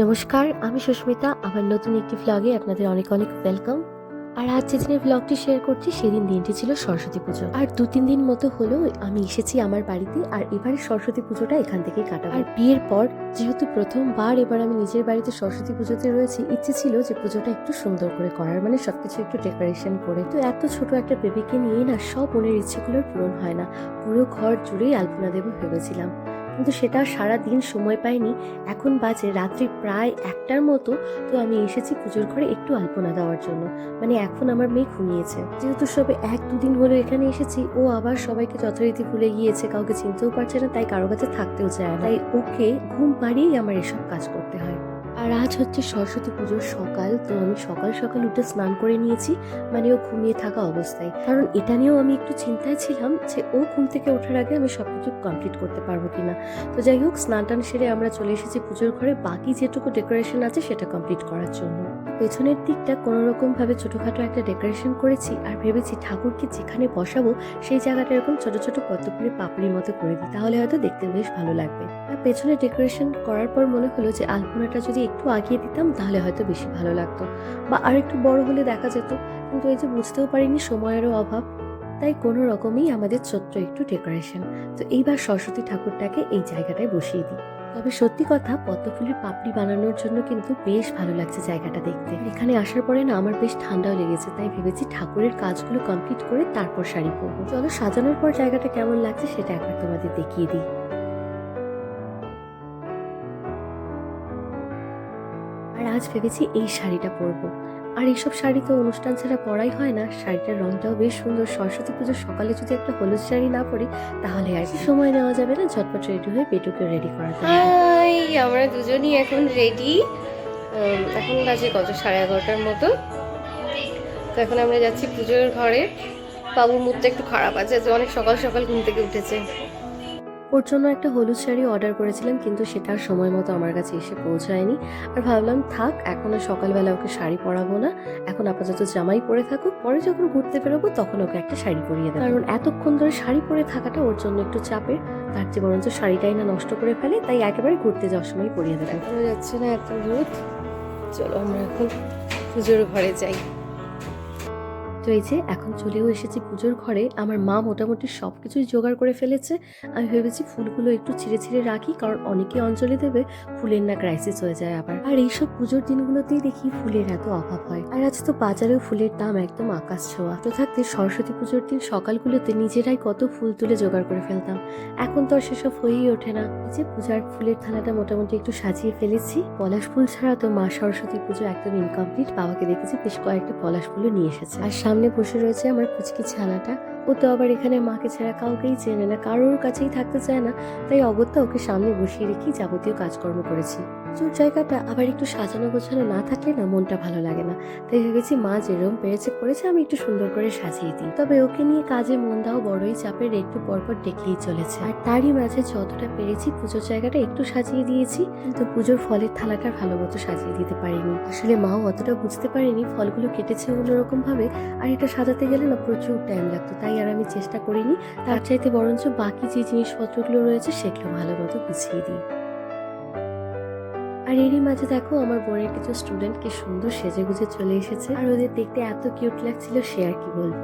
নমস্কার, আমি সুস্মিতা, আমার নতুন একটি ভ্লগে আপনাদের অনেক অনেক ওয়েলকাম আর আজ যে দিনের ভ্লগটি শেয়ার করছি, সেদিন দিনটি ছিল সরস্বতী পুজো। আর দু তিন দিন মতো হলো, আমি এসেছি আমার বাড়িতে, আর এবারে সরস্বতী পুজোটা এখান থেকে কাটা আর বিয়ের পর, যেহেতু প্রথমবার এবার আমি নিজের বাড়িতে সরস্বতী পুজোতে রয়েছি, ইচ্ছে ছিল যে পুজোটা একটু সুন্দর করে করার মানে সবকিছু একটু ডেকোরেশন করে। তো এত ছোট একটা বেবিকে নিয়ে না, সব মনের ইচ্ছেগুলোর পূরণ হয় না। পুরো ঘর জুড়েই আলপনা দেব ভেবেছিলাম। কিন্তু সেটা সারা দিন সময় পাইনি। এখন বাজে রাত্রি প্রায় একটার মতো, তো আমি এসেছি পুজোর ঘরে একটু আলপনা দেওয়ার জন্য। মানে এখন আমার মেয়ে ঘুমিয়েছে। যেহেতু সবে এক দুদিন হলো এখানে এসেছি, ও আবার সবাইকে যথারীতি ভুলে গিয়েছে, কাউকে চিনতেও পারছে না, তাই কারও কাছে থাকতেও চায় না। তাই ওকে ঘুম পাড়িয়েই আমার এসব কাজ করতে হয়। আর আজ হচ্ছে সরস্বতী পুজোর সকাল, তো আমি সকাল সকাল উঠে স্নান করে নিয়েছি। মানে ও ঘুমিয়ে থাকা অবস্থায়। কারণ এটা নিয়েও আমি একটু চিন্তায় ছিলাম যে ও ঘুম থেকে ওঠার আগে আমি সবকিছু কমপ্লিট করতে পারব কিনা। তো যাই হোক স্নান টান সেরে আমরা চলে এসেছি পুজোর ঘরে। বাকি যেটুকু ডেকোরেশন আছে সেটা কমপ্লিট করার জন্য। পেছনের দিকটা কোনো রকম ভাবে ছোটখাটো একটা ডেকোরেশন করেছি আর ভেবেছি ঠাকুরকে যেখানে বসাবো সেই জায়গাটা এরকম ছোট ছোট পদ্ম ফুলের পাপড়ির মতো করে দিই। তাহলে হয়তো দেখতে বেশ ভালো লাগবে। আর পেছনে ডেকোরেশন করার পর মনে হলো যে আলপনাটা যদি একটু আগিয়ে দিতাম, তাহলে হয়তো বেশি ভালো লাগতো। বা আর একটু বড় হলে দেখা যেত, কিন্তু এই যে বুঝতেও পারিনি সময়েরও অভাব। তাই কোনো রকমই আমাদের ছোট্ট একটু ডেকোরেশন। তো এইবার সরস্বতী ঠাকুরটাকে এই জায়গাটায় বসিয়ে দিই। তবে সত্যি কথা পদ্ম ফুলের পাপড়ি বানানোর জন্য কিন্তু বেশ ভালো লাগছে জায়গাটা দেখতে। এখানে আসার পরে না, আমার বেশ ঠান্ডাও লেগেছে, তাই ভেবেছি ঠাকুরের কাজগুলো কমপ্লিট করে তারপর শাড়ি পরবো। চলো সাজানোর পর জায়গাটা কেমন লাগছে সেটা একবার তোমাদের দেখিয়ে দিই। আজ ভেবেছি এই শাড়িটা পরবো। আর এইসব শাড়ি তো অনুষ্ঠান ছাড়া পরাই হয় না। শাড়িটার রংটাও বেশ সুন্দর। সরস্বতী পুজোর সকালে যদি একটা হলুদ শাড়ি না পরি, তাহলে আর কি? সময় নেওয়া যাবে না? ঝটপট রেডি হয়ে পেটুকে রেডি করাতে। হাই, আমরা দুজনই এখন রেডি এখন বাজে কত? সাড়ে এগারোটার মতো। তো এখন আমরা যাচ্ছি পুজোর ঘরে। বাবুর মুখটা একটু খারাপ আছে অনেক সকাল সকাল ঘুম থেকে উঠেছে। ওর জন্য একটা হলুদ শাড়ি অর্ডার করেছিলাম, কিন্তু সেটা সময় মতো আমার কাছে এসে পৌঁছায়নি। আর ভাবলাম, থাক, এখন আর সকালবেলা ওকে শাড়ি পরাবো না। এখন আপাতত জামাই পরে থাকুক, পরে যখন ঘুরতে বেরোবো তখন ওকে একটা শাড়ি পরিয়ে দেবো। কারণ এতক্ষণ ধরে শাড়ি পরে থাকাটা ওর জন্য একটু চাপের। তার চেয়ে বরঞ্চ শাড়িটাই না নষ্ট করে ফেলে, তাই একেবারে ঘুরতে যাওয়ার সময় পরিয়ে দেবো। যাচ্ছে না এত রোদ? চলো আমরা এখন পুজোর ঘরে যাই। তো এই যে এখন চলেও এসেছি পুজোর ঘরে। আমার মা মোটামুটি সব কিছুই জোগাড় করে ফেলেছে। আমি ভেবেছি ফুলগুলো একটু ছিঁড়ে ছিঁড়ে রাখি, কারণ অনেকে অঞ্জলি দেবে, ফুলের না ক্রাইসিস হয়ে যায় আবার। আর এইসব পুজোর দিনগুলোতেই দেখি ফুলের এত অভাব হয়। আর আজ তো বাজারেও ফুলের দাম একদম আকাশ ছোঁয়া। তো থাকতে সরস্বতী পুজোর দিন সকালগুলোতে নিজেরাই কত ফুল তুলে জোগাড় করে ফেলতাম। এখন তো আর সেসব হয়েই ওঠে না। যে পূজার ফুলের থালাটা মোটামুটি একটু সাজিয়ে ফেলেছি। পলাশ ফুল ছাড়া তো মা সরস্বতী পুজো একদম ইনকমপ্লিট বাবাকে দেখেছি বেশ কয়েকটা পলাশ ফুলও নিয়ে এসেছে। আর সামনে বসে রয়েছে আমার পুচকি ছানাটা। ও তো আবার এখানে মাকে ছাড়া কাউকেই চেনে না, কারোর কাছেই থাকতে চায় না। তাই অগত্যা ওকে সামনে বসিয়ে রেখেই যাবতীয় কাজকর্ম করেছি। পুজোর জায়গাটা আবার একটু সাজানো গোছানো না থাকলে না মনটা ভালো লাগে না। তাই ভেবেছি মা যেরকম পেরেছে করেছে, আমি একটু সুন্দর করে সাজিয়ে দিই। তবে ওকে নিয়ে কাজে মন দাও বড়ই চাপের, একটু পরপর ডেকেই চলেছে। আর তারই মাঝে যতটা পেরেছি পুজোর জায়গাটা একটু সাজিয়ে দিয়েছি, কিন্তু পুজোর ফলের থালাটা ভালো মতো সাজিয়ে দিতে পারিনি। আসলে মাও অতটা বুঝতে পারিনি ফলগুলো কেটেছে অন্যরকম ভাবে আর এটা সাজাতে গেলে না প্রচুর টাইম লাগতো। তাই আর আমি চেষ্টা করিনি, তার চাইতে বরঞ্চ বাকি যে জিনিসপত্রগুলো রয়েছে সেগুলো ভালো মতো গুছিয়ে দিই। আর এরই মাঝে দেখো, আমার বোনের কিছু স্টুডেন্ট কি সুন্দর সেজে গুজে চলে এসেছে। আর ওদের দেখতে এত কিউট লাগছিল, সে আর কি বলব?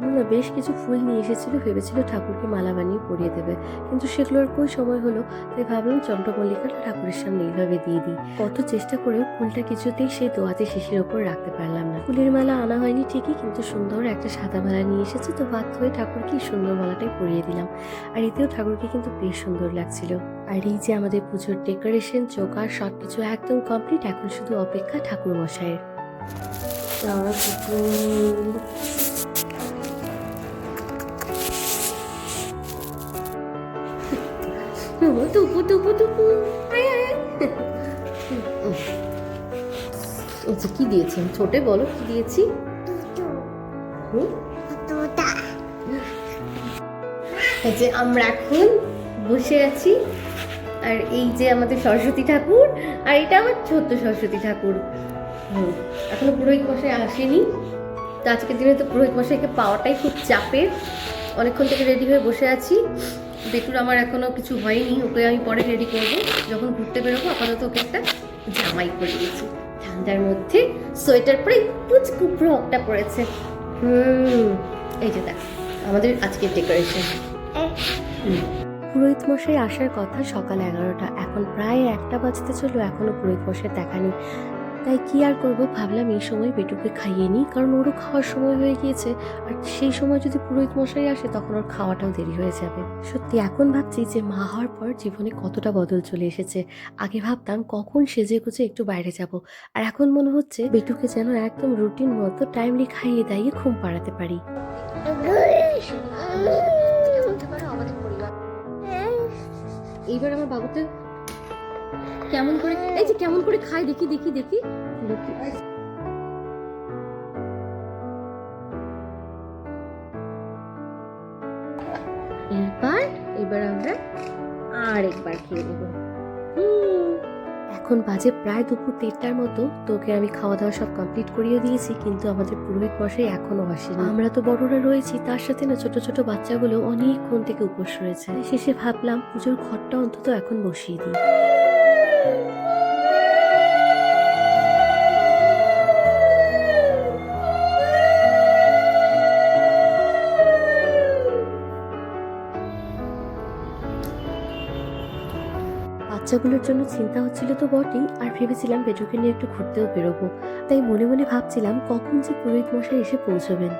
না, বেশ কিছু ফুল নিয়ে এসেছিল, ভেবেছিল ঠাকুরকে মালা বানিয়ে পরিয়ে দেবে। কিন্তু সেগুলোর কই সময় হলো? তাই ভাবলাম চন্দ্রমল্লিকাটা ঠাকুরের সামনে এইভাবে দিয়ে দিই। কত চেষ্টা করেও ফুলটা কিছুতেই সেই দোয়াতে শিশির ওপর রাখতে পারলাম না। ফুলের মালা আনা হয়নি ঠিকই, কিন্তু সুন্দর একটা সাদা মালা নিয়ে এসেছে, তো বাধ্য হয়ে ঠাকুরকে সুন্দর মালাটাই পরিয়ে দিলাম। আর এতেও ঠাকুরকে কিন্তু বেশ সুন্দর লাগছিল। আর এই যে আমাদের পুজোর ডেকোরেশন চোকার সব কিছু একদম কমপ্লিট, এখন শুধু অপেক্ষা ঠাকুর মশাইয়ের টুপু টুপু টুপু আয় কি দিয়েছি? ছোটে বলো, কি দিয়েছি? যে আমরা এখন বসে আছি, আর এই যে আমাদের সরস্বতী ঠাকুর, আর এটা আমার ছোট্ট সরস্বতী ঠাকুর। এখনও পুরোহিত মশাই আসেনি। তো আজকের দিনে তো পুরোহিত মশাইকে পাওয়াটাই খুব চাপের। অনেকক্ষণ থেকে রেডি হয়ে বসে আছি। বেটুর আমার এখনও কিছু হয়নি, ওকে আমি পরে রেডি করব। যখন ঘুরতে বেরোবো, আপাতত ওকে একটা জামাই করে দিয়েছি ঠান্ডার মধ্যে সোয়েটার পরে পুচকু ফ্রকটা পরেছে। হুম, এই যে দেখ, আমাদের আজকের ডেকোরেশন পুরোহিত মশাই আসার কথা সকাল এগারোটা, এখন প্রায় একটা বাজতে চলো এখনও পুরোহিত মশাই দেখা নেই তাই কি আর করব ভাবলাম এই সময় বেটুকে খাইয়ে নিই, কারণ ওরও খাওয়ার সময় হয়ে গিয়েছে। আর সেই সময় যদি পুরোহিত মশাই আসে, তখন ওর খাওয়াটাও দেরি হয়ে যাবে। সত্যি, এখন ভাবছি যে মা হওয়ার পর জীবনে কতটা বদল চলে এসেছে। আগে ভাবতাম কখন সেজে গুজে একটু বাইরে যাব। আর এখন মনে হচ্ছে বেটুকে যেন একদম রুটিন মতো টাইমলি খাইয়ে দাইয়ে ঘুম পাড়াতে পারি। এইবার আমার বাবুতে কেমন করে এই যে কেমন করে খায়, দেখি দেখি দেখি। এবার এবার আমরা আরেকবার খেয়ে নেব। এখন বাজে প্রায় দুপুর দেড়টার মতো। তোকে আমি খাওয়া দাওয়া সব কমপ্লিট করিয়ে দিয়েছি, কিন্তু আমাদের পুরোহিত মশাই এখনও আসেনি। আমরা তো বড়রা রয়েছি, তার সাথে না ছোট ছোট বাচ্চাগুলো অনেকক্ষণ থেকে উপোস রয়েছে। শেষে ভাবলাম, পুজোর ঘরটা অন্তত এখন বসিয়ে দিই। বাচ্চাগুলোর জন্য চিন্তা হচ্ছিল তো বটেই, আর ভেবেছিলাম বেটুকে নিয়ে একটু ঘুরতেও বেরোবো। তাই মনে মনে ভাবছিলাম কখন যে পুরোহিত মশাই এসে পৌঁছবেন।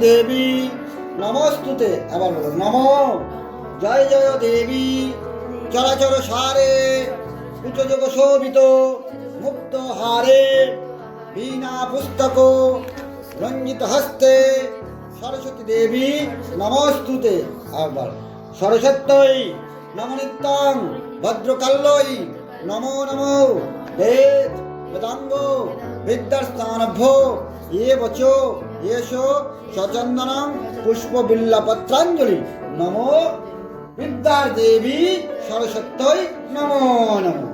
দেবী। নমস্তুতে, আবার বলো নম, জয় জয় দেবী। চরাচর সারে উচ্চযোগ শোভিত, মুক্ত হারে। বীণা পুস্তক, রঞ্জিত হস্তে। সরস্বতী দেবী, নমস্তুতে, আবার। সরস্বত্যই, নমনিত্যং ভদ্রকাল্যই নমো নমো, বেদ বেদাঙ্গ বিদ্যাস্থানভ্য এ বচ এষ সচন্দনম পুষ্পবিল্লপত্রাঞ্জলি নমো বিদ্যার দেবী সরস্বত্যই নমো নমো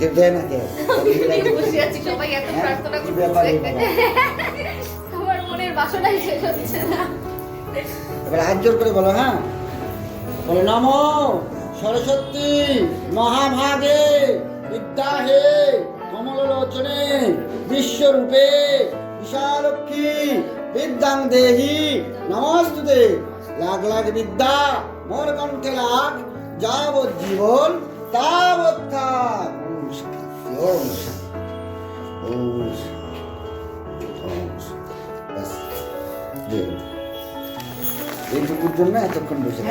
কেউ দেয় না কেউ আমি বসে আছি সবাই এত প্রার্থনা কি ব্যাপার এই করছে আমার মনের বাসনাই শেষ হচ্ছে না। এবার হাত জোর করে বলো হ্যাঁ? বলো নমো সরস্বতী মহাভাগে বিদ্যা হে কমলোচনে বিশ্বরূপে বিশালক্ষী বিদ্যাং দেহি নমস্তুতে। লাখ লাখ বিদ্যা মোর কণ্ঠে লাখ যাবৎ জীবন তাবৎ থাক শান্তি, ওম শান্তি, ওম শান্তি। এইটুকুর জন্য এতক্ষণ বসে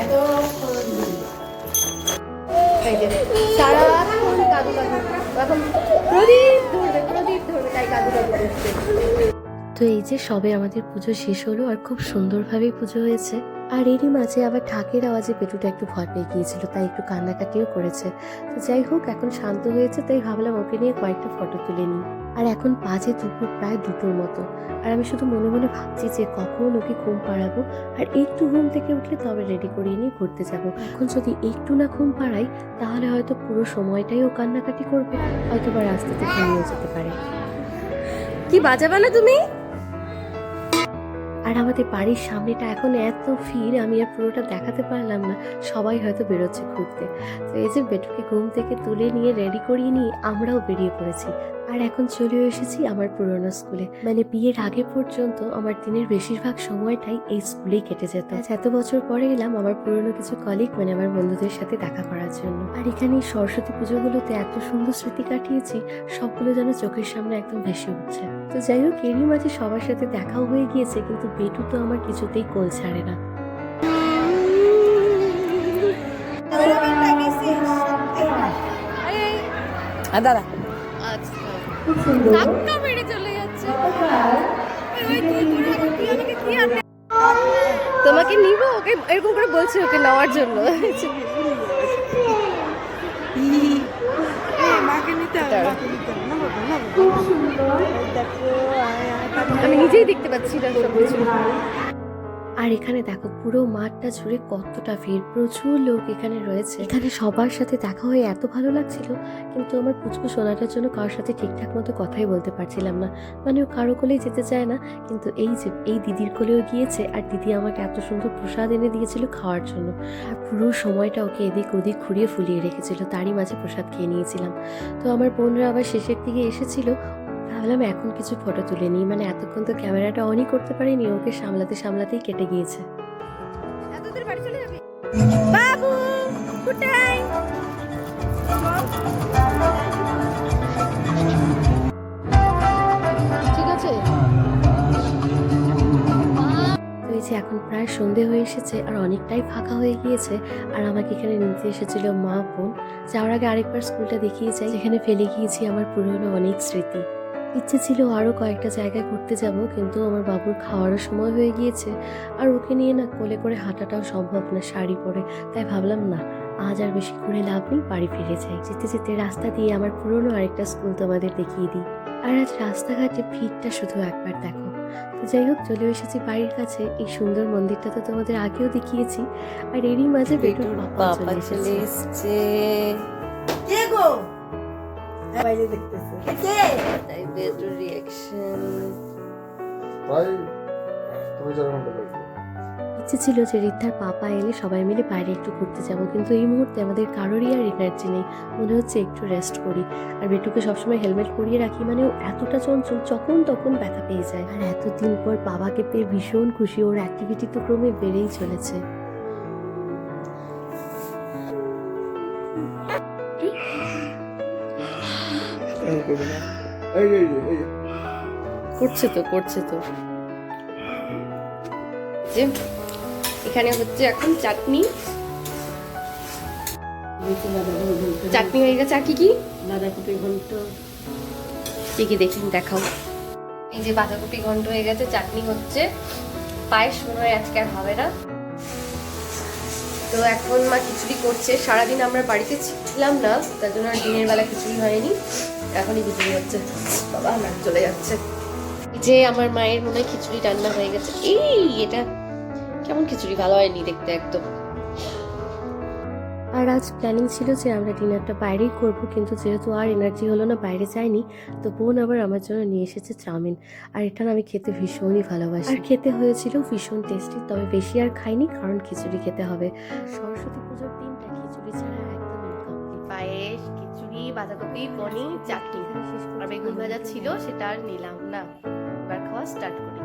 কাদু এখন প্রদীপ ধরবে প্রদীপ ধরবে তাই কাদু কাদু করছে তো এই যে সবে আমাদের পুজো শেষ হলো আর খুব সুন্দরভাবেই পুজো হয়েছে। আর এরই মাঝে আবার ঢাকের আওয়াজে পেটুটা একটু ভয় পেয়ে গিয়েছিল, তাই একটু কান্নাকাটিও করেছে। তো যাই হোক, এখন শান্ত হয়েছে, তাই ভাবলাম ওকে নিয়ে কয়েকটা ফটো তুলে নিই। আর এখন বাজে দুপুর, প্রায় দুটোর মতো। আর আমি শুধু মনে মনে ভাবছি যে কখন ওকে ঘুম পাড়াবো, আর একটু ঘুম থেকে উঠলে তবে রেডি করিয়ে নিয়ে ঘুরতে যাব। এখন যদি একটু না ঘুম পাড়াই, তাহলে হয়তো পুরো সময়টাই ও কান্নাকাটি করবে হয়তো বা রাস্তাতে ঘুমিয়ে যেতে পারে। কি বাজাবে না তুমি? আর আমাদের বাড়ির সামনেটা এখন এত ভিড়, আমি আর পুরোটা দেখাতে পারলাম না। সবাই হয়তো বেরোচ্ছে ঘুরতে। তো এই যে বেটুকে ঘুম থেকে তুলে নিয়ে রেডি করিয়ে নিয়ে আমরাও বেরিয়ে পড়েছি। আর এখন চলে এসেছি আমার পুরোনো স্কুলে। মানে বিয়ের আগে পর্যন্ত আমার দিনের বেশিরভাগ সময়টাই এই স্কুলেই কেটে যেত। আজ এত বছর পরে এলাম আমার পুরনো কিছু কলিগ মানে আমার বন্ধুদের সাথে দেখা করার জন্য। আর এখানে সরস্বতী পুজোগুলোতে এত সুন্দর স্মৃতি কাটিয়েছি সবগুলো যেন চোখের সামনে একদম ভেসে উঠছে। তো যাই হোক এরই মাঝে সবার সাথে দেখাও হয়ে গিয়েছে কিন্তু বেটু তো আমার কিছুতেই কোল ছাড়ে না। দাদা ধাক্কা মেরে চলে যাচ্ছে। তোমাকে নিব? ওকে এরকম করে বলছে ওকে নেওয়ার জন্য। আয় আমি নিজেই দেখতে পাচ্ছি না সব কিছু আর এখানে দেখো পুরো মাঠটা জুড়ে কতটা ভিড়। প্রচুর লোক এখানে রয়েছে। এখানে সবার সাথে দেখা হয়ে এত ভালো লাগছিল, কিন্তু আমার পুচকু সোনাটার জন্য কারোর সাথে ঠিকঠাক মতো কথাই বলতে পারছিলাম না। মানে ও কারও কোলেই যেতে চায় না, কিন্তু এই যে, এই দিদির কোলেও গিয়েছে আর দিদি আমাকে এত সুন্দর প্রসাদ এনে দিয়েছিল খাওয়ার জন্য। আর পুরো সময়টা ওকে এদিক ওদিক ঘুরিয়ে ফুলিয়ে রেখেছিল, তারই মাঝে প্রসাদ খেয়ে নিয়েছিলাম। তো আমার বোনরা আবার শেষের দিকে এসেছিল ভাবলাম এখন কিছু ফটো তুলে নিই। মানে এতক্ষণ তো ক্যামেরাটা অনই করতে পারিনি ওকে সামলাতে সামলাতেই কেটে গিয়েছে। বাবু কোথায় যে এখন প্রায় সন্ধে হয়ে এসেছে আর অনেকটাই ফাঁকা হয়ে গিয়েছে। আর আমাকে এখানে নিতে এসেছিল মা বোন। যাওয়ার আগে আরেকবার স্কুলটা দেখিয়ে যাই। যেখানে ফেলে গিয়েছি আমার পুরনো অনেক স্মৃতি। ইচ্ছে ছিল আরও কয়েকটা জায়গায় ঘুরতে যাব কিন্তু আমার বাবুর খাওয়ারও সময় হয়ে গিয়েছে। আর ওকে নিয়ে না কোলে করে হাঁটাটাও সম্ভব না শাড়ি পরে। তাই ভাবলাম না আজ আর বেশি করে লাভ নেই বাড়ি ফিরে যাই। যেতে যেতে রাস্তা দিয়ে আমার পুরনো আরেকটা স্কুল তোমাদের দেখিয়ে দিই। আর আজ রাস্তাঘাটে ভিড়টা শুধু একবার দেখো। তো যাই হোক চলে এসেছি বাড়ির কাছে। এই সুন্দর মন্দিরটা তো তোমাদের আগেও দেখিয়েছি। আর এরই মাঝে বেটুর বাবা চলে এসেছে। বাইরে দেখতেছে কে তাই বেডরুম রিয়াকশন ভাই তুমি যেরকম ইচ্ছে ছিল যে রিদ্ধার পাপা এলে সবাই মিলে বাইরে একটু ঘুরতে যাব কিন্তু এই মুহূর্তে আমাদের কারোরই আর এনার্জি নেই। মনে হচ্ছে একটু রেস্ট করি। আর বেটুকে সবসময় হেলমেট পরিয়ে রাখি মানে ও এতটা চঞ্চল যখন তখন ব্যথা পেয়ে যায়। আর এতদিন পর বাবাকে পেয়ে ভীষণ খুশি ওর অ্যাক্টিভিটি তো ক্রমে বেড়েই চলেছে। করছে তো করছে তো। যে এখানে হচ্ছে এখন চাটনি। চাটনি হয়ে গেছে। আর কি কি? বাঁধাকপি ঘন্ট। কি কি দেখি দেখাও। এই যে বাঁধাকপি ঘন্ট হয়ে গেছে চাটনি হচ্ছে। পায়েস মনে হয় আজকে আর হবে না। তো এখন মা খিচুড়ি করছে। সারাদিন আমরা বাড়িতে ছিলাম না তার জন্য আর দিনের বেলা খিচুড়ি হয়নি। এখনই খিচুড়ি হচ্ছে। বাবা নাক চলে যাচ্ছে। যে আমার মায়ের মনে হয় খিচুড়ি রান্না হয়ে গেছে। এই এটা কেমন খিচুড়ি? ভালো হয়নি দেখতে একদম। আর আজ প্ল্যানিং ছিল যে আমরা ডিনারটা বাইরেই করব কিন্তু যেহেতু আর এনার্জি হলো না বাইরে যাইনি তো বোন আবার আমার জন্য নিয়ে এসেছে চাউমিন। আর এটা না আমি খেতে ভীষণই ভালোবাসি। আর খেতে হয়েছিল ভীষণ টেস্টি তবে বেশি আর খাইনি কারণ খিচুড়ি খেতে হবে। সরস্বতী পুজোর দিনটা খিচুড়ি ছাড়া একদম পায়েস বাঁধাকপি পনির চাটনি। আর বেগুন ভাজা ছিল, সেটা আর নিলাম না। এবার খাওয়া স্টার্ট করি।